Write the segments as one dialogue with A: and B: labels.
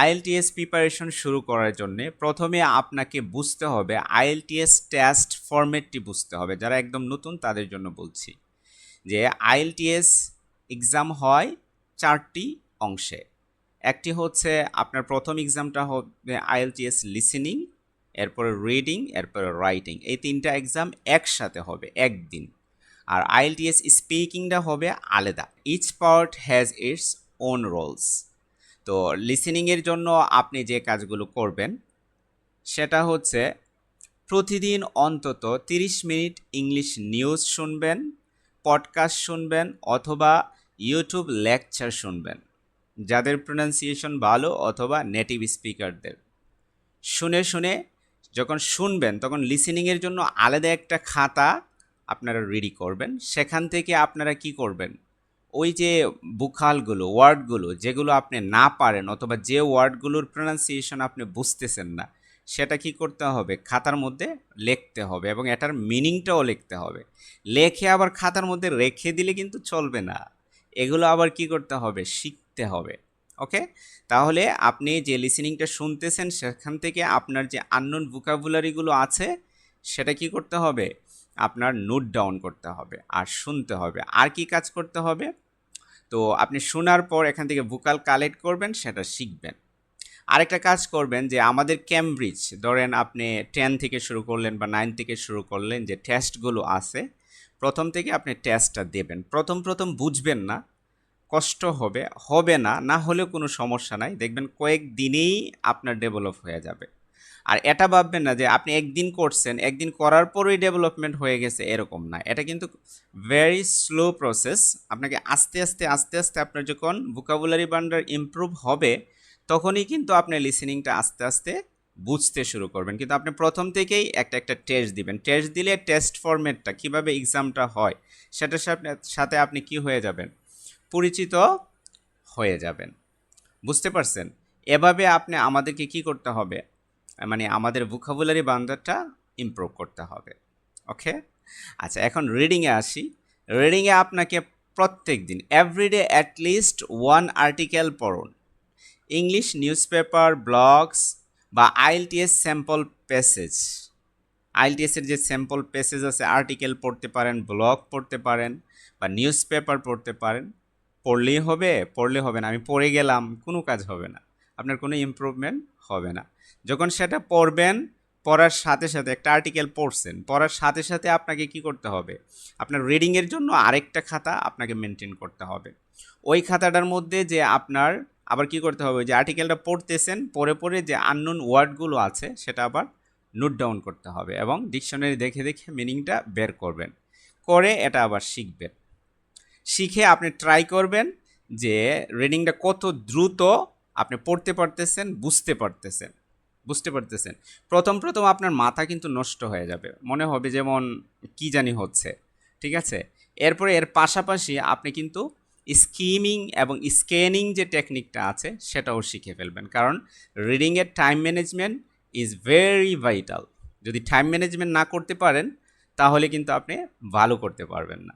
A: IELTS preparation শুরু করার জন্য প্রথমে আপনাকে বুঝতে হবে, আইএলটিএস টেস্ট ফরম্যাটটি বুঝতে হবে। যারা একদম নতুন তাদের জন্য বলছি যে আইএলটিএস এক্সাম হয় চারটি অংশে। একটি হচ্ছে আপনার প্রথম এক্সামটা হবে আইএলটিএস লিসেনিং এরপরে রিডিং এরপরে রাইটিং এই তিনটা এক্সাম একসাথে হবে, একদিন। আর আইএলটিএস স্পিকিংটা হবে আলাদা। Each part has its own rules তো লিসেনিংয়ের জন্য আপনি যে কাজগুলো করবেন, সেটা হচ্ছে প্রতিদিন অন্তত 30 মিনিট ইংলিশ নিউজ শুনবেন পডকাস্ট শুনবেন অথবা ইউটিউব লেকচার শুনবেন। যাদের প্রোনাউন্সিয়েশন ভালো অথবা নেটিভ স্পিকারদের শুনে শুনে যখন শুনবেন, তখন লিসেনিংয়ের জন্য আলাদা একটা খাতা আপনারা রেডি করবেন। সেখান থেকে আপনারা কি করবেন? ওই যে বুখালগুলো, ওয়ার্ডগুলো, যেগুলো আপনি না পারেন অথবা যে ওয়ার্ডগুলোর প্রোনাউন্সিয়েশন আপনি বুঝতেছেন না, সেটা কি করতে হবে? খাতার মধ্যে লিখতে হবে এবং এটার মিনিংটাও লিখতে হবে। লেখে আবার খাতার মধ্যে রেখে দিলে কিন্তু চলবে না। এগুলো আবার কি করতে হবে? শিখতে হবে। ওকে তাহলে আপনি যে লিসেনিংটা শুনতেছেন, সেখান থেকে আপনার যে আননোন ভোকাবুলারিগুলো আছে, সেটা কি করতে হবে? আপনার নোট ডাউন করতে হবে, আর শুনতে হবে। আর কি কাজ করতে হবে? তো আপনি শোনার পর এখান থেকে ভোকাল কালেক্ট করবেন, সেটা শিখবেন। আরেকটা কাজ করবেন যে আমাদের ক্যামব্রিজ ধরেন আপনি টেন থেকে শুরু করলেন বা নাইন থেকে শুরু করলেন যে টেস্টগুলো আছে, প্রথম থেকে আপনি টেস্টটা দেবেন। প্রথম প্রথম বুঝবেন না, কষ্ট হবে হবে না না হলেও কোনো সমস্যা নাই। দেখবেন কয়েক দিনেই আপনার ডেভেলপ হয়ে যাবে। আর এটা ভাববেন না যে আপনি একদিন করছেন, একদিন করার পরেই ডেভেলপমেন্ট হয়ে গেছে এরকম না। এটা কিন্তু ভেরি স্লো প্রসেস আপনাকে আস্তে আস্তে আস্তে আস্তে আপনার যখন ভোকাবুলারি বান্ডার ইমপ্রুভ হবে, তখনই কিন্তু আপনি লিসেনিংটা আস্তে আস্তে বুঝতে শুরু করবেন। কিন্তু আপনি প্রথম থেকেই একটা একটা টেস্ট দিবেন। টেস্ট দিলে টেস্ট ফরম্যাটটা কীভাবে এক্সামটা হয় সেটার সাথে আপনি কি হয়ে যাবেন? পরিচিত হয়ে যাবেন। বুঝতে পারছেন? এভাবে আপনি আমাদেরকে কি করতে হবে? মানে আমাদের ভোকাবুলারি বান্দারটা ইমপ্রুভ করতে হবে। ওকে আচ্ছা এখন রিডিংয়ে আসি। রিডিংয়ে আপনাকে প্রত্যেক দিন everyday at least one article পড়ুন। ইংলিশ নিউজ পেপার ব্লগস বা আইএলটিএস স্যাম্পল প্যাসেজ আইএলটিএসের যে স্যাম্পল প্যাসেজ আছে আর্টিকেল পড়তে পারেন ব্লগ পড়তে পারেন বা নিউজ পেপার পড়তে পারেন। পড়লেই হবে, পড়লে হবে না। আমি পড়ে গেলাম, কোনো কাজ হবে না। আপনার কোনো ইমপ্রুভমেন্ট হবে না। যখন সেটা পড়বেন, পড়ার সাথে সাথে একটা আর্টিকেল পড়ছেন, পড়ার সাথে সাথে আপনাকে কি করতে হবে? আপনার রিডিংয়ের জন্য আরেকটা খাতা আপনাকে মেনটেন করতে হবে। ওই খাতাটার মধ্যে যে আপনার, আবার কি করতে হবে? যে আর্টিকেলটা পড়তেছেন পরে পরে যে আননোন ওয়ার্ডগুলো আছে, সেটা আবার নোট ডাউন করতে হবে এবং ডিকশনারি দেখে দেখে মিনিংটা বের করবেন। করে এটা আবার শিখবেন। শিখে আপনি ট্রাই করবেন যে রিডিংটা কত দ্রুত আপনি পড়তে পারতেছেন, বুঝতে পারতেছেন। বুঝতে পারতেছেন। প্রথম প্রথম আপনার মাথা কিন্তু নষ্ট হয়ে যাবে। মনে হবে যেমন, কি জানি হচ্ছে, ঠিক আছে? এরপরে এর পাশাপাশি আপনি কিন্তু স্কিমিং এবং স্ক্যানিং যে টেকনিকটা আছে, সেটাও শিখে ফেলবেন। কারণ রিডিংয়ের time management is very vital. যদি টাইম ম্যানেজমেন্ট না করতে পারেন, তাহলে কিন্তু আপনি ভালো করতে পারবেন না।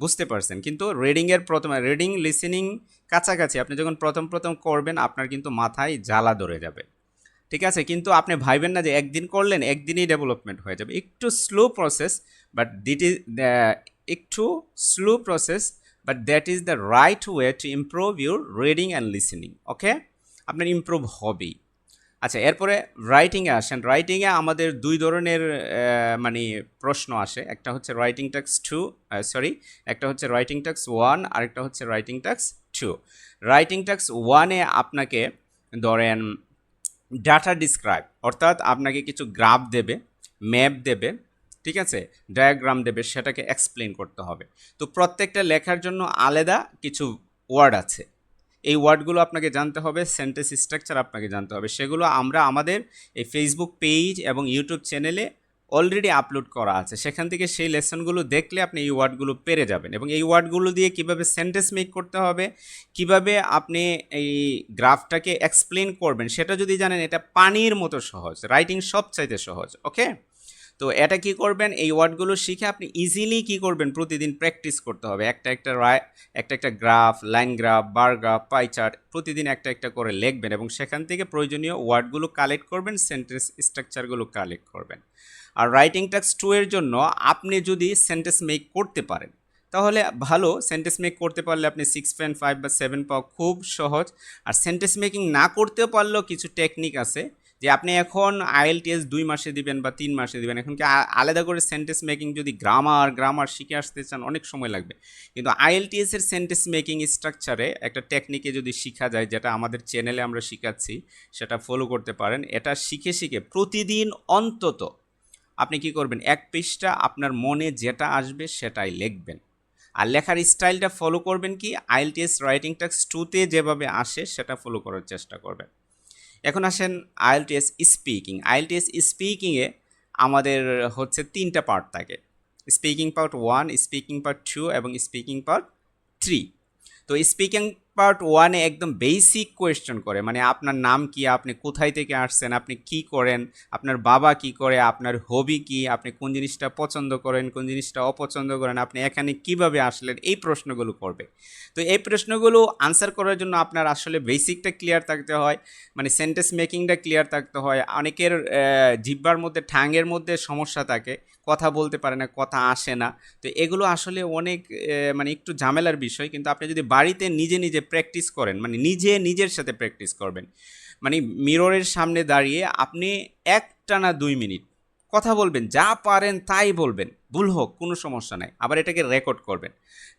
A: বুঝতে পারছেন? কিন্তু রিডিংয়ের প্রথমে, রিডিং, লিসেনিং কাছাকাছি আপনি যখন প্রথম প্রথম করবেন, আপনার কিন্তু মাথায় জ্বালা ধরে যাবে। ঠিক আছে? কিন্তু আপনি ভাইবেন না যে একদিন করলেন, একদিনই ডেভেলপমেন্ট হয়ে যাবে। একটু slow process but that is একটু slow process but that is the right way to improve your reading and listening okay আপনার ইমপ্রুভ হবেই। আচ্ছা এরপরে রাইটিংয়ে আসেন। রাইটিংয়ে আমাদের দুই ধরনের মানে প্রশ্ন আসে। একটা হচ্ছে রাইটিং টাক্স টু সরি একটা হচ্ছে রাইটিং টাক্স ওয়ান আরেকটা হচ্ছে writing tasks two writing tasks ওয়ানে আপনাকে ধরেন ডাটা ডিসক্রাইব, অর্থাৎ আপনাকে কিছু গ্রাফ দেবে, ম্যাপ দেবে, ঠিক আছে? ডায়াগ্রাম দেবে, সেটাকে এক্সপ্লেন করতে হবে। তো প্রত্যেকটা লেখার জন্য আলাদা কিছু ওয়ার্ড আছে। এই ওয়ার্ডগুলো আপনাকে জানতে হবে, সেন্টেন্স স্ট্রাকচার আপনাকে জানতে হবে। সেগুলো আমরা আমাদের এই ফেসবুক পেজ এবং ইউটিউব চ্যানেলে অলরেডি আপলোড করা আছে। সেখান থেকে সেই লেসনগুলো দেখলে আপনি এই ওয়ার্ডগুলো পেরে যাবেন এবং এই ওয়ার্ডগুলো দিয়ে কীভাবে সেন্টেন্স মেক করতে হবে, কীভাবে আপনি এই গ্রাফটাকে এক্সপ্লেন করবেন, সেটা যদি জানেন, এটা পানির মতো সহজ রাইটিং সবচাইতে সহজ ওকে তো এটা কি করবেন? এই ওয়ার্ডগুলো শিখে আপনি ইজিলি কি করবেন? প্রতিদিন প্র্যাকটিস করতে হবে। একটা একটা একটা একটা graph line graph bar graph pie chart প্রতিদিন একটা একটা করে লিখবেন এবং সেখান থেকে প্রয়োজনীয় ওয়ার্ডগুলো কালেক্ট করবেন সেন্টেন্স স্ট্রাকচারগুলো কালেক্ট করবেন। আর রাইটিং টাক্স টু এর জন্য আপনি যদি সেন্টেন্স মেক করতে পারেন, তাহলে ভালো সেন্টেন্স মেক করতে পারলে আপনি সিক্স পয়েন্ট ফাইভ বা সেভেন পাওয়া খুব সহজ। আর সেন্টেন্স মেকিং না করতেও পারলেও কিছু টেকনিক আছে যে আপনি এখন আইএলটিএস দুই মাসে দিবেন বা তিন মাসে দিবেন। এখন কি আলাদা করে সেন্টেন্স মেকিং যদি গ্রামার গ্রামার শিখে আসতে চান, অনেক সময় লাগবে। কিন্তু আইএলটিএস এর সেন্টেন্স মেকিং স্ট্রাকচারে একটা টেকনিকে যদি শেখা যায়, যেটা আমাদের চ্যানেলে আমরা শিখাচ্ছি, সেটা ফলো করতে পারেন। এটা শিখে শিখে প্রতিদিন অন্তত আপনি কি করবেন? এক পৃষ্ঠা আপনার মনে যেটা আসবে সেটাই লিখবেন। আর লেখার স্টাইলটা ফলো করবেন কি? আইএলটিএস রাইটিং টাক্স টুতে যেভাবে আসে সেটা ফলো করার চেষ্টা করবেন। এখন আসেন আইএলটিএস স্পিকিং আইএলটিএস স্পিকিংয়ে আমাদের হচ্ছে তিনটা পার্ট থাকে। Speaking part one speaking part two এবং স্পিকিং পার্ট থ্রি তো স্পিকিং পার্ট ওয়ানে একদম বেসিক কোয়েশ্চন করে মানে আপনার নাম কি আপনি কোথায় থেকে আসছেন আপনি কি করেন আপনার বাবা কি করে আপনার হবি কি আপনি কোন জিনিসটা পছন্দ করেন কোন জিনিসটা অপছন্দ করেন আপনি এখানে কীভাবে আসলেন এই প্রশ্নগুলো করবে। তো এই প্রশ্নগুলো আনসার করার জন্য আপনার আসলে বেসিকটা ক্লিয়ার থাকতে হয় মানে সেন্টেন্স মেকিংটা ক্লিয়ার থাকতে হয় অনেকের আহ, জিহ্বার মধ্যে ঠাঙের মধ্যে সমস্যা থাকে কথা বলতে পারে না, কথা আসে না। তো এগুলো আসলে অনেক মানে একটু ঝামেলার বিষয়। কিন্তু আপনি যদি বাড়িতে নিজে নিজে প্র্যাকটিস করেন মানে নিজে নিজের সাথে প্র্যাকটিস করবেন মানে মিররের সামনে দাঁড়িয়ে আপনি একটানা দুই মিনিট কথা বলবেন, যা পারেন তাই বলবেন। ভুল হোক, কোনো সমস্যা নাই। আবার এটাকে রেকর্ড করবেন।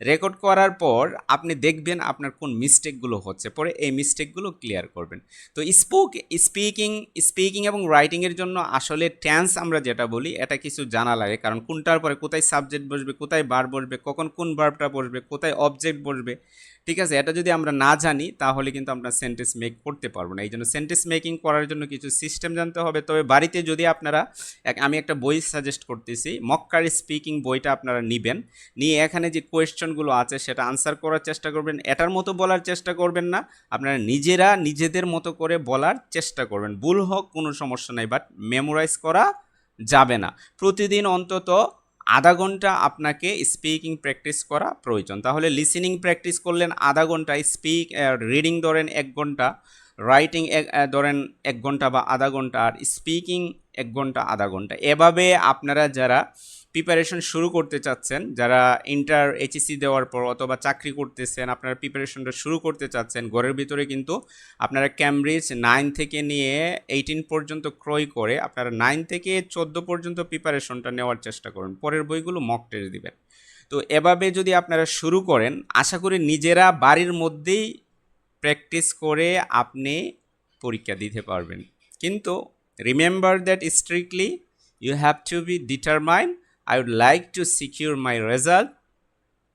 A: রেকর্ড করার পর আপনি দেখবেন আপনার কোন মিস্টেকগুলো হচ্ছে। পরে এই মিস্টেকগুলো ক্লিয়ার করবেন। তো স্পোক স্পিকিং স্পিকিং এবং রাইটিংয়ের জন্য আসলে ট্যান্স আমরা যেটা বলি, এটা কিছু জানা লাগে। কারণ কোনটার পরে কোথায় সাবজেক্ট বসবে, কোথায় বার বসবে, কখন কোন ভার্বটা বসবে, কোথায় অবজেক্ট বসবে, ঠিক আছে? এটা যদি আমরা না জানি, তাহলে কিন্তু আমরা সেন্টেন্স মেক করতে পারব না। এই জন্য সেন্টেন্স মেকিং করার জন্য কিছু সিস্টেম জানতে হবে। তবে বাড়িতে যদি আপনারা আমি একটা বই সাজেস্ট করতেছি, মক্কার স্পিকিং বইটা আপনারা নেবেন। নিয়ে এখানে যে কোয়েশ্চনগুলো আছে সেটা আনসার করার চেষ্টা করবেন। এটার মতো বলার চেষ্টা করবেন না। আপনারা নিজেরা নিজেদের মতো করে বলার চেষ্টা করবেন। ভুল হোক, কোনো সমস্যা নাই বাট মেমোরাইজ করা যাবে না। প্রতিদিন অন্তত আধা ঘণ্টা আপনাকে স্পিকিং প্র্যাকটিস করা প্রয়োজন। তাহলে লিসেনিং প্র্যাকটিস করলেন আধা ঘণ্টা স্পিক রিডিং ধরেন এক ঘণ্টা। রাইটিং ধরেন এক ঘণ্টা বা আধা ঘণ্টা আর স্পিকিং এক ঘণ্টা, আধা ঘণ্টা। এভাবে আপনারা যারা প্রিপারেশন শুরু করতে চাচ্ছেন, যারা ইন্টার এইচএসসি দেওয়ার পর অথবা চাকরি করতেছেন, আপনারা প্রিপারেশনটা শুরু করতে চাচ্ছেন, ঘরের ভিতরে কিন্তু আপনারা ক্যামব্রিজ নাইন থেকে নিয়ে এইটিন পর্যন্ত ক্রয় করে আপনারা নাইন থেকে চোদ্দ পর্যন্ত প্রিপারেশনটা নেওয়ার চেষ্টা করুন। পরের বইগুলো মক টেস্ট দিবেন। তো এভাবে যদি আপনারা শুরু করেন, আশা করি নিজেরা বাড়ির মধ্যেই প্র্যাকটিস করে আপনি পরীক্ষা দিতে পারবেন। কিন্তু remember that strictly you have to be determine I would like to secure my result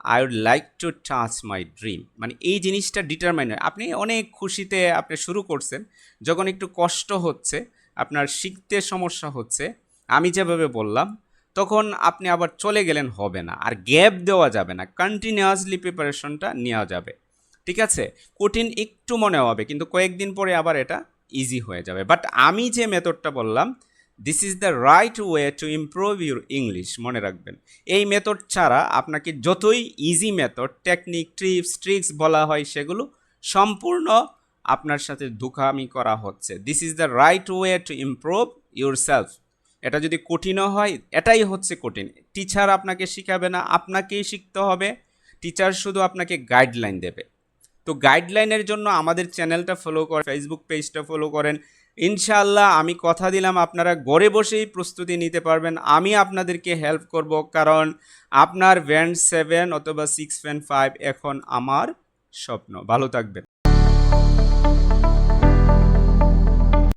A: I would like to touch my dream মানে এই জিনিসটা ডিটারমাইন আপনি অনেক খুশিতে আপনি শুরু করছেন, যখন একটু কষ্ট হচ্ছে, আপনার শিখতে সমস্যা হচ্ছে, আমি যেভাবে বললাম, তখন আপনি আবার চলে গেলেন হবে না। আর গ্যাপ দেওয়া যাবে না। কন্টিনিউয়াসলি প্রিপারেশনটা নেওয়া যাবে। ঠিক আছে? কঠিন একটু মনে হবে, কিন্তু কয়েকদিন পরে আবার এটা ইজি হয়ে যাবে। বাট আমি যে মেথডটা বললাম this is the right way to improve your English মনে রাখবেন। এই মেথড ছাড়া আপনাকে যতই easy method technique trips tricks বলা হয় সেগুলো সম্পূর্ণ আপনার সাথে দুখামি করা হচ্ছে। This is the right way to improve yourself এটা যদি কঠিনও হয়, এটাই হচ্ছে কঠিন। টিচার আপনাকে শিখাবে না, আপনাকেই শিখতে হবে। টিচার শুধু আপনাকে গাইডলাইন দেবে। তো গাইডলাইনের জন্য আমাদের চ্যানেলটা ফলো করেন ফেসবুক পেজটা ফলো করেন। ইনশাআল্লাহ আমি কথা দিলাম, আপনারা ঘরে বসেই প্রস্তুতি নিতে পারবেন। আমি আপনাদেরকে হেল্প করব কারণ আপনার ভ্যান সেভেন অথবা সিক্স ফ্যান ফাইভ এখন আমার স্বপ্ন। ভালো থাকবেন।